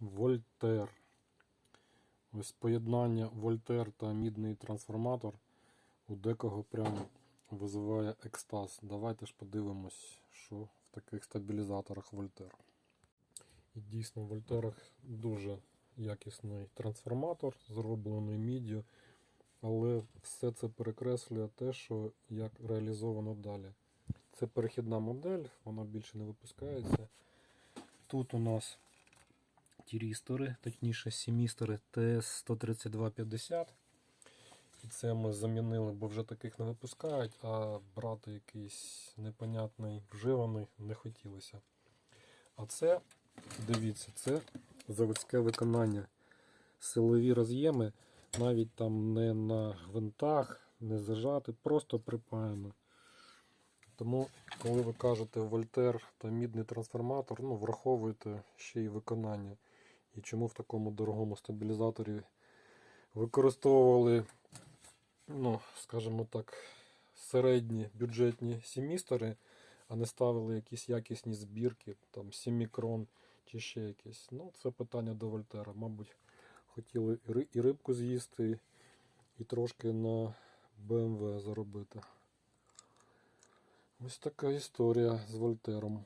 Вольтер. Ось поєднання Вольтер та мідний трансформатор у декого прямо визиває екстаз. Давайте ж подивимось, що в таких стабілізаторах Вольтер. І дійсно в Вольтерах дуже якісний трансформатор, зроблений міддю, але все це перекреслює те, що як реалізовано далі. Це перехідна модель, вона більше не випускається. Тут у нас тірістори, точніше семістори TS13250. І це ми замінили, бо вже таких не випускають, а брати якийсь непонятний вживаний не хотілося. А це, дивіться, це заводське виконання. Силові роз'єми навіть там не на гвинтах, не зажати, просто припаяно. Тому, коли ви кажете Вольтер та мідний трансформатор, ну, враховуйте ще й виконання. І чому в такому дорогому стабілізаторі використовували, ну, скажімо так, середні бюджетні семістори, а не ставили якісь якісні збірки, там 7 мікрон чи ще якісь. Ну, це питання до Вольтера. Мабуть, хотіли і рибку з'їсти, і трошки на BMW заробити. Ось така історія з Вольтером.